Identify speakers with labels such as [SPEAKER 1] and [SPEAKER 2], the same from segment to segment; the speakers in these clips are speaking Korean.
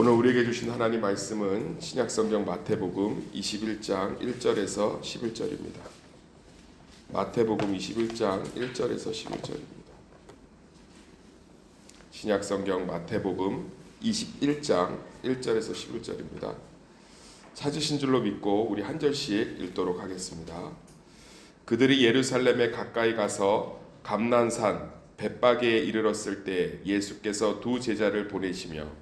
[SPEAKER 1] 오늘 우리에게 주신 하나님 말씀은 신약성경 마태복음 21장 1절에서 11절입니다. 마태복음 21장 1절에서 11절입니다. 신약성경 마태복음 21장 1절에서 11절입니다. 찾으신 줄로 믿고 우리 한 절씩 읽도록 하겠습니다. 그들이 예루살렘에 가까이 가서 감난산 벳바게에 이르렀을 때 예수께서 두 제자를 보내시며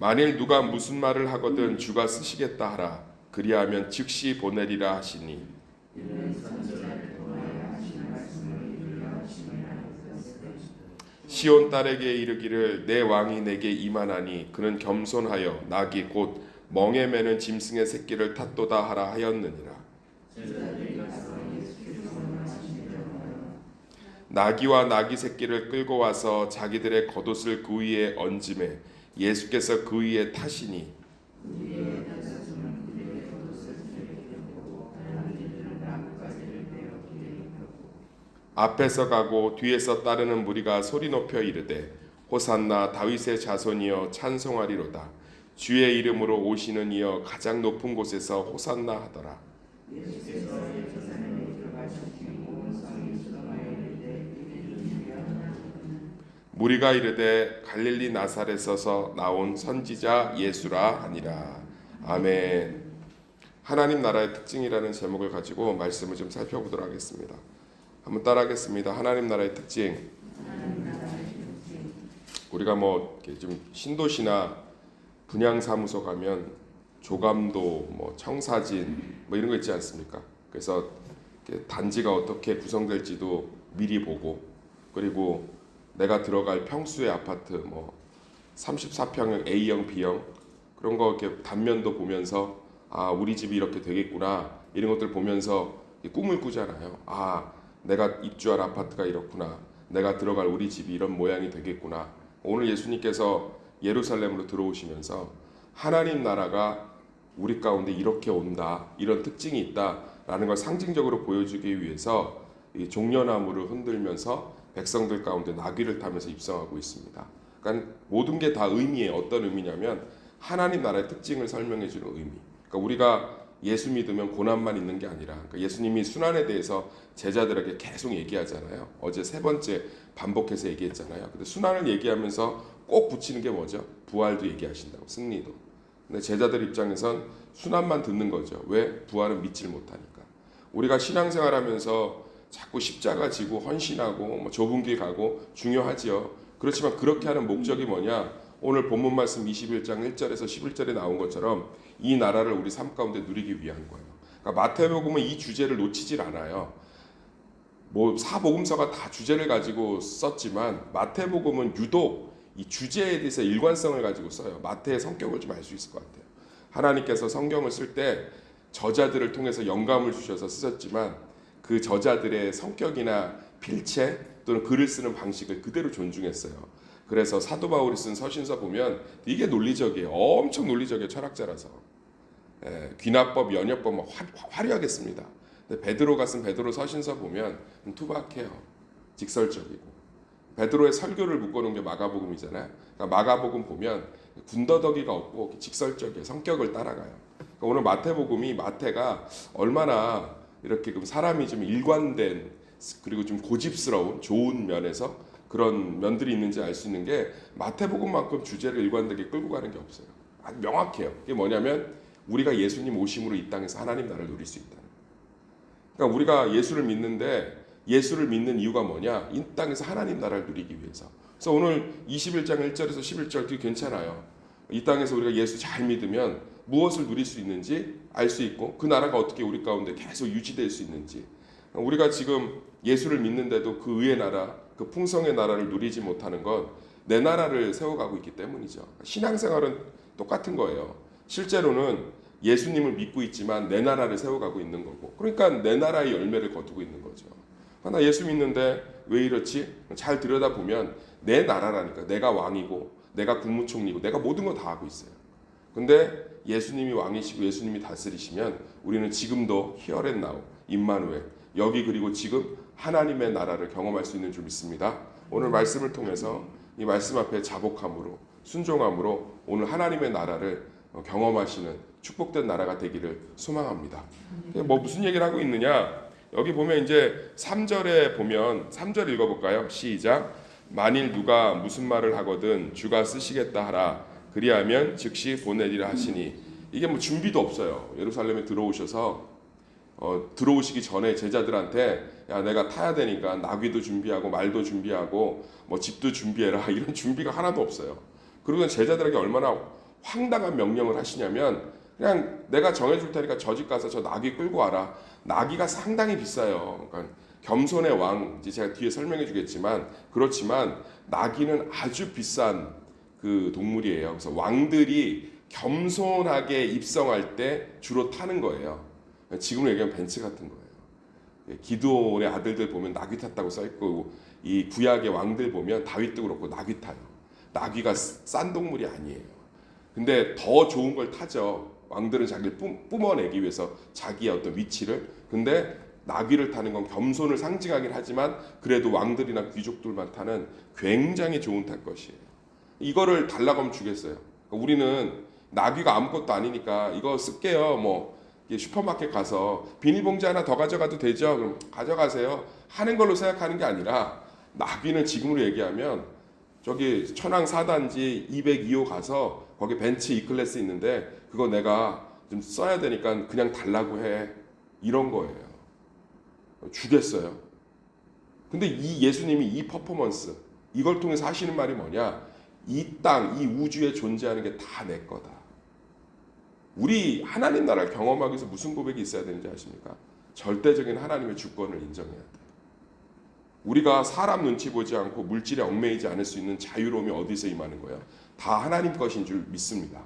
[SPEAKER 1] 만일 누가 무슨 말을 하거든 주가 쓰시겠다 하라. 그리하면 즉시 보내리라 하시니. 시온 딸에게 이르기를 내 왕이 내게 이만하니 그는 겸손하여 낙이 곧 멍에 매는 짐승의 새끼를 탓도다 하라 하였느니라. 나귀와 나귀 새끼를 끌고 와서 자기들의 겉옷을 그 위에 얹음에 예수께서 그 위에 타시니 앞에서 가고 뒤에서 따르는 무리가 소리 높여 이르되 호산나 다윗의 자손이여 찬송하리로다 주의 이름으로 오시는 이여 가장 높은 곳에서 호산나 하더라 무리가 이르되 갈릴리 나사렛에서 나온 선지자 예수라 하니라 아멘 하나님 나라의 특징이라는 제목을 가지고 말씀을 좀 살펴보도록 하겠습니다. 한번 따라하겠습니다. 하나님 나라의 특징. 우리가 뭐 좀 신도시나 분양사무소 가면 조감도, 뭐 청사진, 뭐 이런 거 있지 않습니까? 그래서 단지가 어떻게 구성될지도 미리 보고 그리고 내가 들어갈 평수의 아파트 뭐 34평형 A형, B형 그런 거 이렇게 단면도 보면서 아 우리 집이 이렇게 되겠구나 이런 것들 보면서 꿈을 꾸잖아요. 아 내가 입주할 아파트가 이렇구나. 내가 들어갈 우리 집이 이런 모양이 되겠구나. 오늘 예수님께서 예루살렘으로 들어오시면서 하나님 나라가 우리 가운데 이렇게 온다. 이런 특징이 있다라는 걸 상징적으로 보여주기 위해서 이 종려나무를 흔들면서 백성들 가운데 나귀를 타면서 입성하고 있습니다. 그러니까 모든 게 다 의미에 어떤 의미냐면 하나님 나라의 특징을 설명해 주는 의미. 그러니까 우리가 예수 믿으면 고난만 있는 게 아니라 그러니까 예수님이 순환에 대해서 제자들에게 계속 얘기하잖아요. 어제 세 번째 반복해서 얘기했잖아요. 근데 순환을 얘기하면서 꼭 붙이는 게 뭐죠? 부활도 얘기하신다고 승리도. 근데 제자들 입장에선 순환만 듣는 거죠. 왜? 부활은 믿질 못하니까. 우리가 신앙생활하면서 자꾸 십자가 지고 헌신하고 뭐 좁은 길 가고 중요하지요. 그렇지만 그렇게 하는 목적이 뭐냐? 오늘 본문 말씀 21장 1절에서 11절에 나온 것처럼 이 나라를 우리 삶 가운데 누리기 위한 거예요. 그러니까 마태복음은 이 주제를 놓치질 않아요. 뭐 사복음서가 다 주제를 가지고 썼지만 마태복음은 유독 이 주제에 대해서 일관성을 가지고 써요. 마태의 성격을 좀 알 수 있을 것 같아요. 하나님께서 성경을 쓸 때 저자들을 통해서 영감을 주셔서 쓰셨지만 그 저자들의 성격이나 필체 또는 글을 쓰는 방식을 그대로 존중했어요. 그래서 사도 바울이 쓴 서신서 보면 이게 논리적이에요. 엄청 논리적이에요. 철학자라서. 예, 귀납법, 연역법 막 화, 화려하게 씁니다. 근데 베드로가 쓴 베드로 서신서 보면 좀 투박해요. 직설적이고. 베드로의 설교를 묶어놓은 게 마가복음이잖아요. 그러니까 마가복음 보면 군더더기가 없고 직설적이에요. 성격을 따라가요. 그러니까 오늘 마태복음이 마태가 얼마나 이렇게 좀 사람이 좀 일관된 그리고 좀 고집스러운 좋은 면에서 그런 면들이 있는지 알 수 있는 게 마태복음만큼 주제를 일관되게 끌고 가는 게 없어요. 아주 명확해요. 이게 뭐냐면 우리가 예수님 오심으로 이 땅에서 하나님 나라를 누릴 수 있다는. 그러니까 우리가 예수를 믿는데 예수를 믿는 이유가 뭐냐? 이 땅에서 하나님 나라를 누리기 위해서. 그래서 오늘 21장 1절에서 11절 그게 괜찮아요. 이 땅에서 우리가 예수 잘 믿으면 무엇을 누릴 수 있는지 알 수 있고 그 나라가 어떻게 우리 가운데 계속 유지될 수 있는지 우리가 지금 예수를 믿는데도 그 의의 나라, 그 풍성의 나라를 누리지 못하는 건 내 나라를 세워가고 있기 때문이죠. 신앙생활은 똑같은 거예요. 실제로는 예수님을 믿고 있지만 내 나라를 세워가고 있는 거고, 그러니까 내 나라의 열매를 거두고 있는 거죠. 아, 나 예수 믿는데 왜 이렇지? 잘 들여다 보면 내 나라라니까 내가 왕이고 내가 국무총리고 내가 모든 거 다 하고 있어요. 근데 예수님이 왕이시고 예수님이 다스리시면 우리는 지금도 히어렛 나우 임마누엘 여기 그리고 지금 하나님의 나라를 경험할 수 있는 줄 믿습니다. 오늘 말씀을 통해서 이 말씀 앞에 자복함으로 순종함으로 오늘 하나님의 나라를 어, 경험하시는 축복된 나라가 되기를 소망합니다. 뭐 무슨 얘기를 하고 있느냐? 여기 보면 이제 3절에 보면 3절 읽어볼까요? 시작. 만일 누가 무슨 말을 하거든 주가 쓰시겠다 하라. 그리하면 즉시 보내리라 하시니 이게 뭐 준비도 없어요. 예루살렘에 들어오셔서 어, 들어오시기 전에 제자들한테 야 내가 타야 되니까 나귀도 준비하고 말도 준비하고 뭐 집도 준비해라 이런 준비가 하나도 없어요. 그리고 제자들에게 얼마나 황당한 명령을 하시냐면 그냥 내가 정해줄 테니까 저 집 가서 저 나귀 끌고 와라. 나귀가 상당히 비싸요. 그러니까 겸손의 왕 이제 제가 뒤에 설명해 주겠지만 그렇지만 나귀는 아주 비싼 그 동물이에요. 그래서 왕들이 겸손하게 입성할 때 주로 타는 거예요. 지금으로 얘기하면 벤츠 같은 거예요. 예, 기도원의 아들들 보면 나귀 탔다고 써 있고 이 구약의 왕들 보면 다윗도 그렇고 나귀 타요. 나귀가 싼 동물이 아니에요. 근데 더 좋은 걸 타죠. 왕들은 자기를 뿜, 뿜어내기 위해서 자기의 어떤 위치를. 근데 나귀를 타는 건 겸손을 상징하긴 하지만 그래도 왕들이나 귀족들만 타는 굉장히 좋은 탈 것이에요. 이거를 달라고 하면 주겠어요. 그러니까 우리는 나귀가 아무것도 아니니까 이거 쓸게요. 뭐 슈퍼마켓 가서 비닐봉지 하나 더 가져가도 되죠? 그럼 가져가세요. 하는 걸로 생각하는 게 아니라 나귀는 지금으로 얘기하면 저기 천왕 4단지 202호 가서 거기 벤츠 E클래스 있는데 그거 내가 좀 써야 되니까 그냥 달라고 해. 이런 거예요. 주겠어요. 근데 이 예수님이 이 퍼포먼스 이걸 통해서 하시는 말이 뭐냐? 이 땅, 이 우주에 존재하는 게 다 내 거다. 우리 하나님 나라를 경험하기 위해서 무슨 고백이 있어야 되는지 아십니까? 절대적인 하나님의 주권을 인정해야 돼. 우리가 사람 눈치 보지 않고 물질에 얽매이지 않을 수 있는 자유로움이 어디서 임하는 거예요? 다 하나님 것인 줄 믿습니다.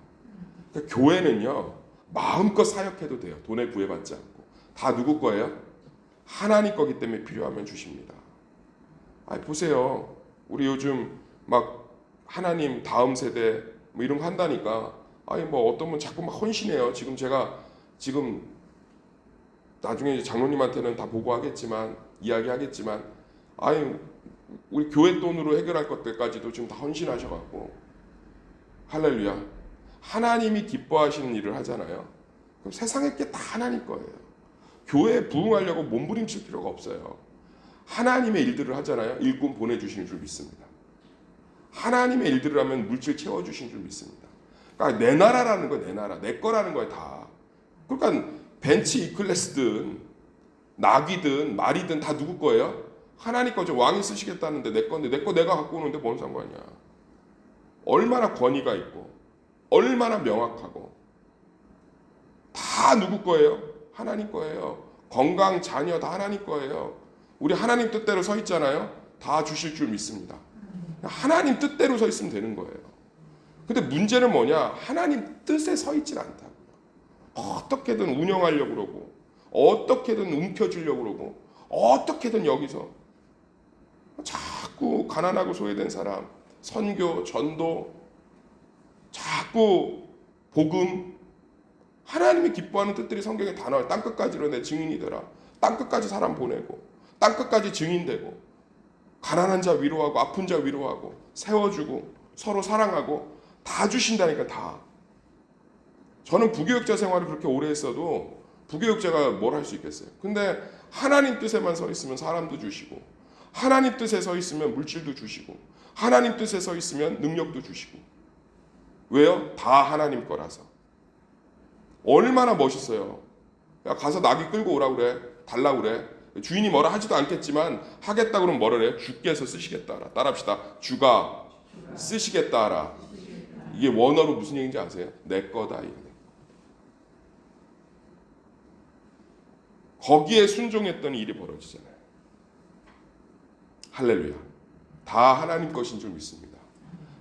[SPEAKER 1] 그러니까 교회는요 마음껏 사역해도 돼요. 돈에 구애받지 않고 다 누구 거예요? 하나님 거기 때문에 필요하면 주십니다. 아 보세요. 우리 요즘 막 하나님 다음 세대 뭐 이런 거 한다니까 아니 뭐 어떤 분 자꾸 막 헌신해요. 지금 제가 지금 나중에 장로님한테는 다 보고하겠지만 이야기하겠지만 아니 우리 교회 돈으로 해결할 것들까지도 지금 다 헌신하셔갖고 할렐루야 하나님이 기뻐하시는 일을 하잖아요. 그럼 세상의 게 다 하나님 거예요. 교회에 부응하려고 몸부림칠 필요가 없어요. 하나님의 일들을 하잖아요. 일꾼 보내주시는 줄 믿습니다. 하나님의 일들을 하면 물질 채워주신 줄 믿습니다. 그러니까 내 나라라는 거야, 내 나라. 내 거라는 거야, 다. 그러니까 벤츠 이클래스든 낙이든 말이든 다 누구 거예요? 하나님 거죠. 왕이 쓰시겠다는데 내 건데 내 거 내가 갖고 오는데 뭔 상관이야. 얼마나 권위가 있고 얼마나 명확하고 다 누구 거예요? 하나님 거예요. 건강, 자녀 다 하나님 거예요. 우리 하나님 뜻대로 서 있잖아요. 다 주실 줄 믿습니다. 하나님 뜻대로 서 있으면 되는 거예요. 근데 문제는 뭐냐? 하나님 뜻에 서 있질 않다고요. 어떻게든 운영하려고 그러고, 어떻게든 움켜쥐려고 그러고, 어떻게든 여기서 자꾸 가난하고 소외된 사람, 선교, 전도, 자꾸 복음, 하나님이 기뻐하는 뜻들이 성경에 다 나와요. 땅끝까지로 내 증인이 되라. 땅끝까지 사람 보내고, 땅끝까지 증인되고, 가난한 자 위로하고, 아픈 자 위로하고, 세워주고, 서로 사랑하고, 다 주신다니까 다. 저는 부교육자 생활을 그렇게 오래 했어도 부교육자가 뭘 할 수 있겠어요. 근데 하나님 뜻에만 서 있으면 사람도 주시고, 하나님 뜻에 서 있으면 물질도 주시고, 하나님 뜻에 서 있으면 능력도 주시고. 왜요? 다 하나님 거라서. 얼마나 멋있어요. 야, 가서 나귀 끌고 오라 그래. 달라 그래. 주인이 뭐라 하지도 않겠지만 하겠다 그러면 뭐라 그래? 주께서 쓰시겠다 하라. 따라합시다. 주가 쓰시겠다 하라. 이게 원어로 무슨 얘기인지 아세요? 내 거다. 거기에 순종했더니 일이 벌어지잖아요. 할렐루야. 다 하나님 것인 줄 믿습니다.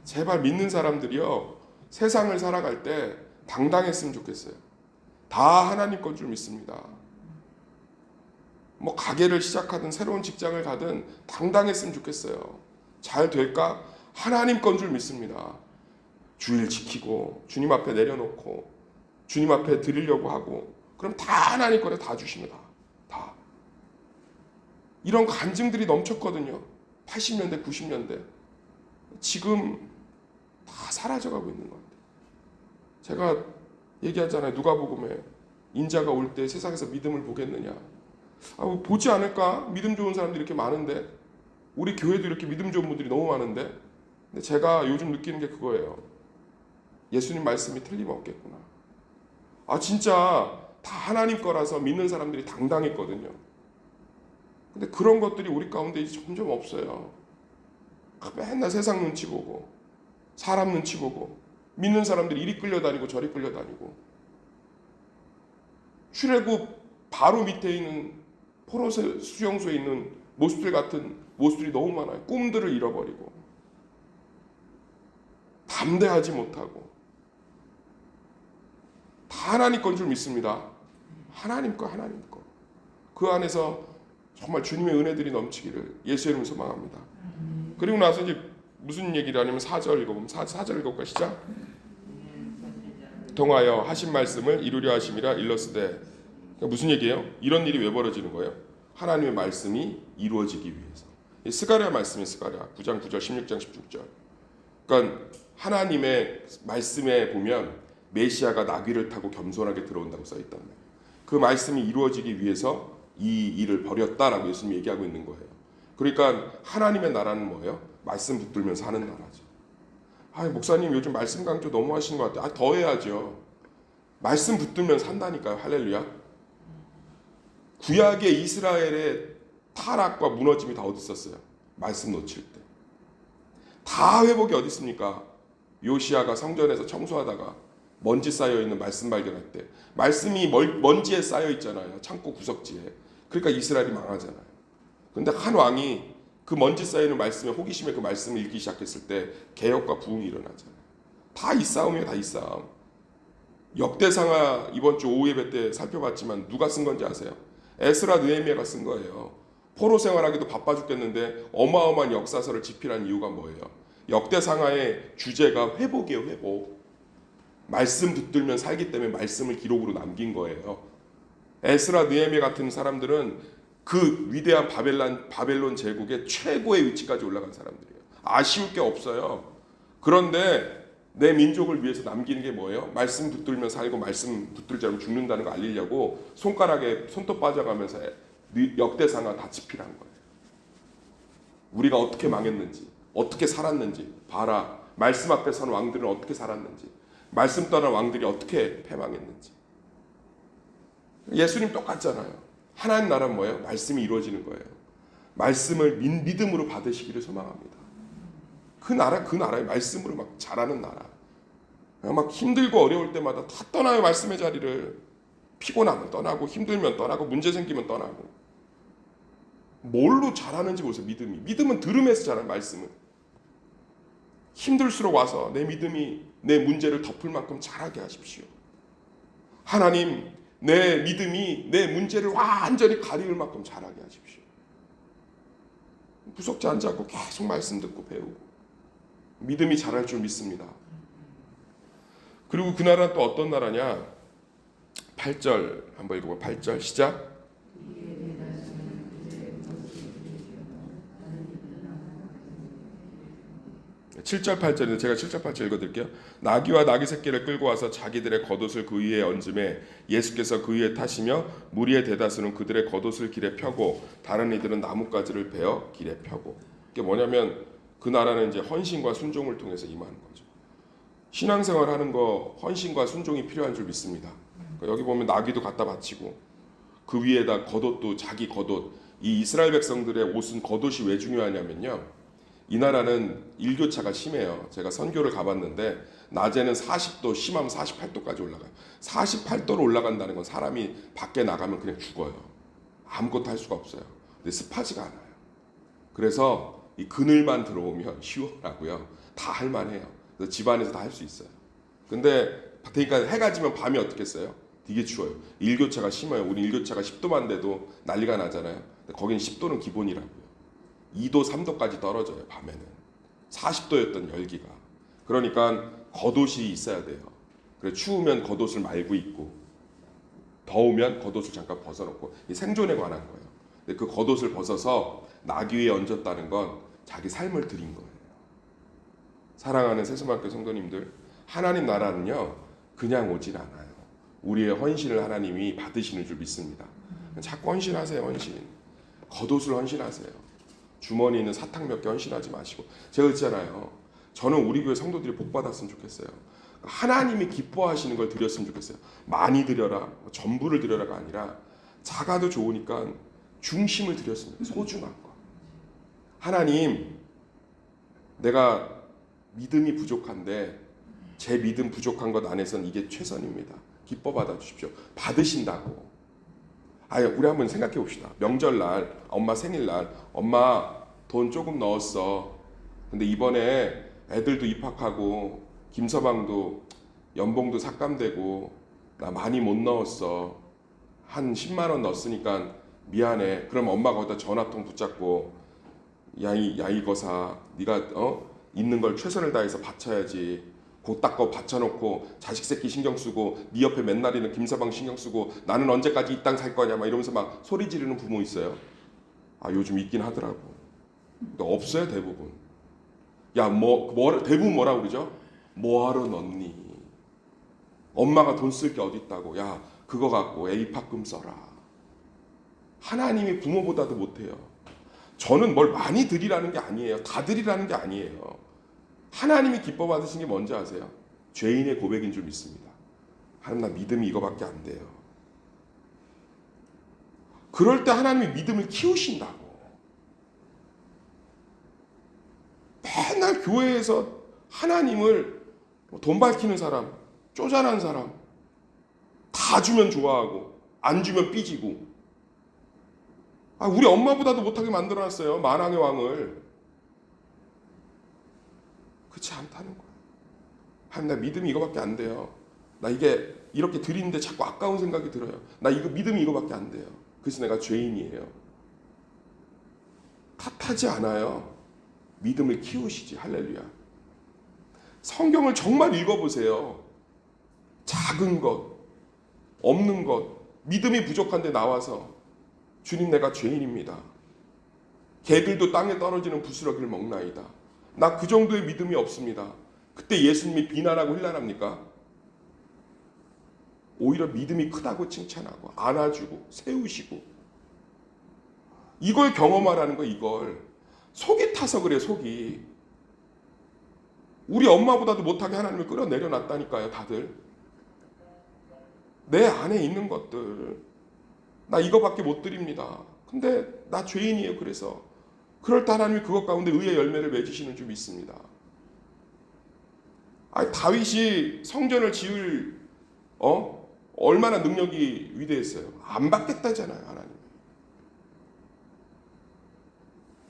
[SPEAKER 1] 제발 믿는 사람들이요. 세상을 살아갈 때 당당했으면 좋겠어요. 다 하나님 건 줄 믿습니다. 뭐 가게를 시작하든 새로운 직장을 가든 당당했으면 좋겠어요. 잘 될까? 하나님 건 줄 믿습니다. 주일 지키고 주님 앞에 내려놓고 주님 앞에 드리려고 하고 그럼 다 하나님 거래 다 주십니다. 다. 이런 간증들이 넘쳤거든요. 80년대, 90년대. 지금 다 사라져가고 있는 것 같아요. 제가 얘기하잖아요. 누가복음에 인자가 올 때 세상에서 믿음을 보겠느냐. 아, 뭐 보지 않을까? 믿음 좋은 사람들이 이렇게 많은데 우리 교회도 이렇게 믿음 좋은 분들이 너무 많은데 근데 제가 요즘 느끼는 게 그거예요. 예수님 말씀이 틀림없겠구나. 아 진짜 다 하나님 거라서 믿는 사람들이 당당했거든요. 근데 그런 것들이 우리 가운데 이제 점점 없어요. 아, 맨날 세상 눈치 보고 사람 눈치 보고 믿는 사람들이 이리 끌려다니고 저리 끌려다니고 출애굽 바로 밑에 있는 포로세 수용소에 있는 모습들 같은 모습들이 너무 많아요. 꿈들을 잃어버리고 담대하지 못하고 다 하나님 건 줄 믿습니다. 하나님 거 하나님 거. 그 안에서 정말 주님의 은혜들이 넘치기를 예수의 이름으로 소망합니다. 그리고 나서 이제 무슨 얘기를 하냐면 4절 읽어보면 4, 4절 읽어볼까 시작 통하여 하신 말씀을 이루려 하심이라 일러스되 그러니까 무슨 얘기예요? 이런 일이 왜 벌어지는 거예요? 하나님의 말씀이 이루어지기 위해서 이 스가랴 말씀이 스가랴 9장 9절 16장 16절 그러니까 하나님의 말씀에 보면 메시아가 나귀를 타고 겸손하게 들어온다고 써 있단 말이에요. 그 말씀이 이루어지기 위해서 이 일을 벌였다라고 예수님이 얘기하고 있는 거예요. 그러니까 하나님의 나라는 뭐예요? 말씀 붙들면 사는 나라죠. 아, 목사님 요즘 말씀 강조 너무 하시는 것 같아요. 아, 더 해야죠. 말씀 붙들면 산다니까요. 할렐루야. 구약의 이스라엘의 타락과 무너짐이 다 어디 있었어요? 말씀 놓칠 때. 다 회복이 어디 있습니까? 요시아가 성전에서 청소하다가 먼지 쌓여 있는 말씀 발견할 때 말씀이 멀, 먼지에 쌓여 있잖아요. 창고 구석지에. 그러니까 이스라엘이 망하잖아요. 근데 한 왕이 그 먼지 쌓이는 말씀에 호기심에 그 말씀을 읽기 시작했을 때 개혁과 부흥이 일어나잖아요. 다 이 싸움이에요, 다 이 싸움. 역대상하 이번 주 오후 예배 때 살펴봤지만 누가 쓴 건지 아세요? 에스라 느헤미야가 쓴 거예요. 포로 생활하기도 바빠 죽겠는데 어마어마한 역사서를 집필한 이유가 뭐예요? 역대상하의 주제가 회복이에요, 회복. 말씀 붙들면 살기 때문에 말씀을 기록으로 남긴 거예요. 에스라 느헤미야 같은 사람들은 그 위대한 바벨론 바벨론 제국의 최고의 위치까지 올라간 사람들이에요. 아쉬울 게 없어요. 그런데 내 민족을 위해서 남기는 게 뭐예요? 말씀 붙들면 살고 말씀 붙들지 않으면 죽는다는 거 알리려고 손가락에 손톱 빠져가면서 역대상하 다 집필한 거예요. 우리가 어떻게 망했는지, 어떻게 살았는지 봐라. 말씀 앞에 선 왕들은 어떻게 살았는지, 말씀 떠난 왕들이 어떻게 패망했는지. 예수님 똑같잖아요. 하나님 나라는 뭐예요? 말씀이 이루어지는 거예요. 말씀을 믿음으로 받으시기를 소망합니다. 그 나라 그 나라의 말씀으로 막 자라는 나라. 막 힘들고 어려울 때마다 다 떠나요 말씀의 자리를. 피곤하면 떠나고 힘들면 떠나고 문제 생기면 떠나고. 뭘로 자라는지 보세요 믿음이. 믿음은 들음에서 자라는 말씀은. 힘들수록 와서 내 믿음이 내 문제를 덮을 만큼 자라게 하십시오. 하나님 내 믿음이 내 문제를 완전히 가리울 만큼 자라게 하십시오. 무섭지 않지 않고 계속 말씀 듣고 배우고. 믿음이 자랄 줄 믿습니다. 그리고 그 나라는 또 어떤 나라냐? 8절 한번 읽어봐. 8절 시작. 칠절팔절인데 제가 칠절팔절 읽어드릴게요. 나귀와 나귀 새끼를 끌고 와서 자기들의 겉옷을 그 위에 얹음에 예수께서 그 위에 타시며 무리의 대다수는 그들의 겉옷을 길에 펴고 다른 이들은 나뭇가지를 베어 길에 펴고 이게 뭐냐면 그 나라는 이제 헌신과 순종을 통해서 임하는 거죠. 신앙생활 하는 거 헌신과 순종이 필요한 줄 믿습니다. 그러니까 여기 보면 나귀도 갖다 바치고 그 위에다 겉옷도 자기 겉옷 이 이스라엘 백성들의 옷은 겉옷이 왜 중요하냐면요. 이 나라는 일교차가 심해요. 제가 선교를 가봤는데 낮에는 40도, 심하면 48도까지 올라가요. 48도로 올라간다는 건 사람이 밖에 나가면 그냥 죽어요. 아무것도 할 수가 없어요. 근데 습하지가 않아요. 그래서 이 그늘만 들어오면 시원하고요. 다 할만해요. 그래서 집안에서 다 할 수 있어요. 근데 그러니까 해가 지면 밤이 어떻겠어요? 되게 추워요. 일교차가 심해요. 우리 일교차가 10도만 돼도 난리가 나잖아요. 거긴 10도는 기본이라고요. 2도, 3도까지 떨어져요. 밤에는 40도였던 열기가. 그러니까 겉옷이 있어야 돼요. 그래 추우면 겉옷을 말고 입고 더우면 겉옷을 잠깐 벗어놓고 이 생존에 관한 거예요. 근데 그 겉옷을 벗어서 나귀 위에 얹었다는 건 자기 삶을 드린 거예요. 사랑하는 세수만교 성도님들, 하나님 나라는요 그냥 오진 않아요. 우리의 헌신을 하나님이 받으시는 줄 믿습니다. 자꾸 헌신하세요, 헌신. 겉옷을 헌신하세요. 주머니에 있는 사탕 몇 개 헌신하지 마시고 제가 그랬잖아요. 저는 우리 교회 성도들이 복 받았으면 좋겠어요. 하나님이 기뻐하시는 걸 드렸으면 좋겠어요. 많이 드려라, 전부를 드려라가 아니라 작아도 좋으니까 중심을 드렸으면 좋겠어요. 소중한 거. 하나님, 내가 믿음이 부족한데 제 믿음 부족한 것 안에선 이게 최선입니다. 기뻐 받아 주십시오. 받으신다고. 아예 우리 한번 생각해 봅시다. 명절날, 엄마 생일날, 엄마 돈 조금 넣었어. 근데 이번에 애들도 입학하고 김서방도 연봉도 삭감되고 나 많이 못 넣었어. 한 10만 원 넣었으니까 미안해. 그럼 엄마가 거기다 전화통 붙잡고 야이 야이 거사 네가 어 있는 걸 최선을 다해서 바쳐야지. 곧 닦고 받쳐놓고 자식 새끼 신경 쓰고 네 옆에 맨날 있는 김서방 신경 쓰고 나는 언제까지 이 땅 살 거냐 막 이러면서 막 소리 지르는 부모 있어요. 아 요즘 있긴 하더라고. 근데 없어요 대부분. 야뭐 뭐, 대부분 뭐라 그러죠? 뭐하러 넣니? 엄마가 돈 쓸 게 어딨다고. 야 그거 갖고 애 입학금 써라. 하나님이 부모보다도 못해요. 저는 뭘 많이 드리라는 게 아니에요. 다 드리라는 게 아니에요. 하나님이 기뻐 받으신 게 뭔지 아세요? 죄인의 고백인 줄 믿습니다. 하나님 나 믿음이 이거밖에 안 돼요. 그럴 때 하나님이 믿음을 키우신다고. 맨날 교회에서 하나님을 뭐돈 밝히는 사람, 쪼잔한 사람, 다 주면 좋아하고, 안 주면 삐지고. 아, 우리 엄마보다도 못하게 만들어놨어요. 만왕의 왕을. 그렇지 않다는 거야. 하나님 나 믿음이 이거밖에 안 돼요. 나 이게 이렇게 드리는데 자꾸 아까운 생각이 들어요. 나 이거 믿음이 이거밖에 안 돼요. 그래서 내가 죄인이에요. 탓하지 않아요. 믿음을 키우시지. 할렐루야. 성경을 정말 읽어보세요. 작은 것, 없는 것, 믿음이 부족한데 나와서 주님 내가 죄인입니다. 개들도 땅에 떨어지는 부스러기를 먹나이다. 나 그 정도의 믿음이 없습니다. 그때 예수님이 비난하고 힐난합니까? 오히려 믿음이 크다고 칭찬하고 안아주고 세우시고. 이걸 경험하라는 거 이걸. 속이 타서 그래 속이. 우리 엄마보다도 못하게 하나님을 끌어내려 놨다니까요 다들. 내 안에 있는 것들. 나 이거밖에 못 드립니다. 근데 나 죄인이에요 그래서 그럴 때 하나님이 그것 가운데 의의 열매를 맺으시는 줄 믿습니다 아니 다윗이 성전을 지을 어 얼마나 능력이 위대했어요. 안 받겠다잖아요, 하나님.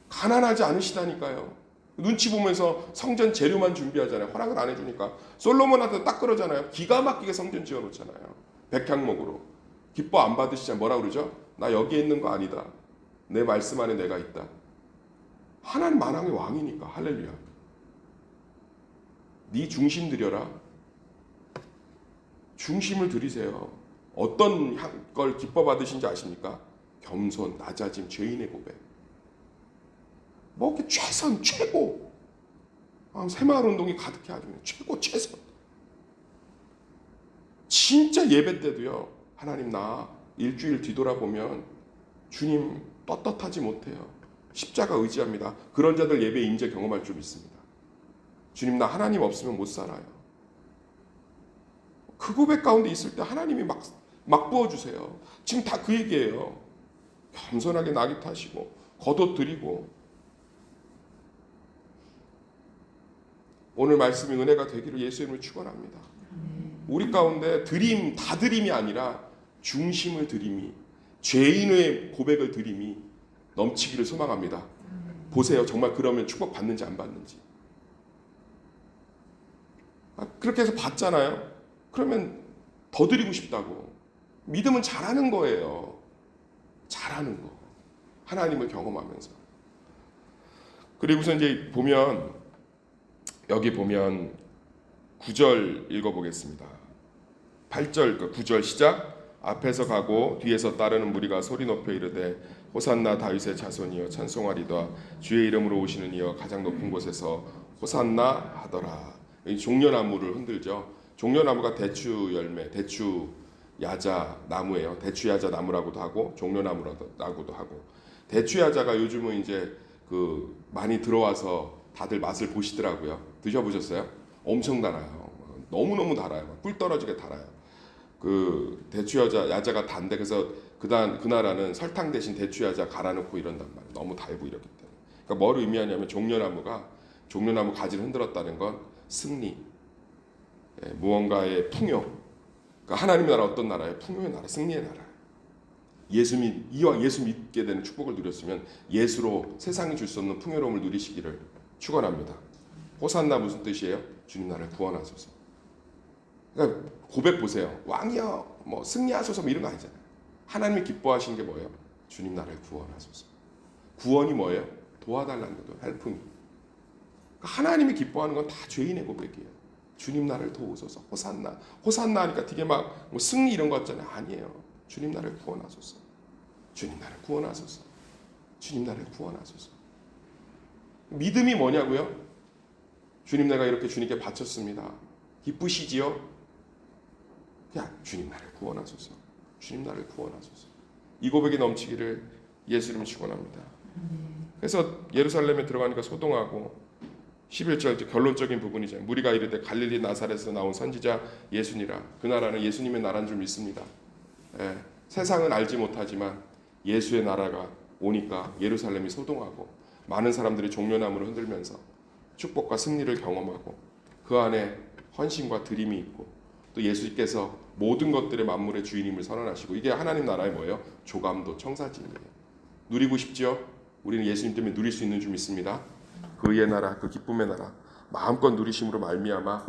[SPEAKER 1] 가난하지 않으시다니까요. 눈치 보면서 성전 재료만 준비하잖아요. 허락을 안 해주니까. 솔로몬한테 딱 그러잖아요. 기가 막히게 성전 지어놓잖아요. 백향목으로. 기뻐 안 받으시자 뭐라 그러죠? 나 여기에 있는 거 아니다. 내 말씀 안에 내가 있다. 하나님 만왕의 왕이니까 할렐루야. 네 중심 들여라. 중심을 들이세요. 어떤 걸 기뻐 받으신지 아십니까? 겸손, 낮아짐, 죄인의 고백. 뭐 이렇게 최선, 최고. 아, 새마을 운동이 가득해 아주 최고, 최선. 진짜 예배 때도요. 하나님 나 일주일 뒤돌아보면 주님 떳떳하지 못해요. 십자가 의지합니다. 그런 자들 예배 임재 경험할 줄 믿습니다. 주님 나 하나님 없으면 못 살아요. 그 고백 가운데 있을 때 하나님이 막, 막 부어주세요. 지금 다 그 얘기예요. 겸손하게 낙이 타시고, 드리고. 오늘 말씀이 은혜가 되기를 예수 이름으로 축원합니다. 우리 가운데 드림, 다 드림이 아니라 중심을 드림이, 죄인의 고백을 드림이 넘치기를 소망합니다. 보세요. 정말 그러면 축복 받는지 안 받는지. 아, 그렇게 해서 받잖아요. 그러면 더 드리고 싶다고. 믿음은 잘하는 거예요. 잘하는 거. 하나님을 경험하면서. 그리고서 이제 보면 여기 보면 9절 읽어보겠습니다. 8절 그 9절 시작 앞에서 가고 뒤에서 따르는 무리가 소리 높여 이르되 호산나 다윗의 자손이여 찬송하리다. 주의 이름으로 오시는 이여 가장 높은 곳에서 호산나 하더라. 이 종려나무를 흔들죠. 종려나무가 대추 열매 대추 야자 나무예요. 대추 야자 나무라고도 하고 종려나무라고도 하고. 대추 야자가 요즘은 이제 그 많이 들어와서 다들 맛을 보시더라고요. 드셔보셨어요? 엄청 달아요. 너무너무 달아요. 꿀 떨어지게 달아요. 그 대추 야자 야자가 단데. 그래서 그단 그 나라는 설탕 대신 대추 야자 갈아놓고 이런단 말이에요. 너무 달고 이렇기 때문에. 그러니까 뭘 의미하냐면 종려나무가 종려나무 가지를 흔들었다는 건 승리, 예, 무언가의 풍요. 그러니까 하나님의 나라 어떤 나라예요? 풍요의 나라, 승리의 나라. 예수 믿 이왕 예수 믿게 되는 축복을 누렸으면 예수로 세상이 줄 수 없는 풍요로움을 누리시기를 축원합니다. 호산나 무슨 뜻이에요? 주님 나를 구원하소서. 그러니까 고백 보세요. 왕이여, 뭐 승리하소서 뭐 이런 거 아니잖아요. 하나님이 기뻐하신 게 뭐예요? 주님 나를 구원하소서. 구원이 뭐예요? 도와달라는 거죠. 헬프미. 그러니까 하나님이 기뻐하는 건 다 죄인의 고백이에요. 주님 나를 도우소서. 호산나. 호산나 하니까 되게 막 뭐 승리 이런 거 같잖아요. 아니에요. 주님 나를 구원하소서. 주님 나를 구원하소서. 주님 나를 구원하소서. 믿음이 뭐냐고요? 주님 내가 이렇게 주님께 바쳤습니다. 기쁘시지요? 그냥 주님 나를 구원하소서. 주님 나를 구원하소서. 이 고백이 넘치기를 예수 이름 축원합니다. 그래서 예루살렘에 들어가니까 소동하고 11절 결론적인 부분이죠. 무리가 이르되 갈릴리 나사렛에서 나온 선지자 예수니라. 그 나라는 예수님의 나라인 줄 믿습니다. 예, 세상은 알지 못하지만 예수의 나라가 오니까 예루살렘이 소동하고 많은 사람들이 종려나무를 흔들면서 축복과 승리를 경험하고 그 안에 헌신과 드림이 있고 또 예수께서 모든 것들의 만물의 주인임을 선언하시고 이게 하나님 나라의 뭐예요? 조감도 청사진이에요. 누리고 싶지요? 우리는 예수님 때문에 누릴 수 있는 줄 믿습니다. 그의 나라, 그 기쁨의 나라 마음껏 누리심으로 말미암아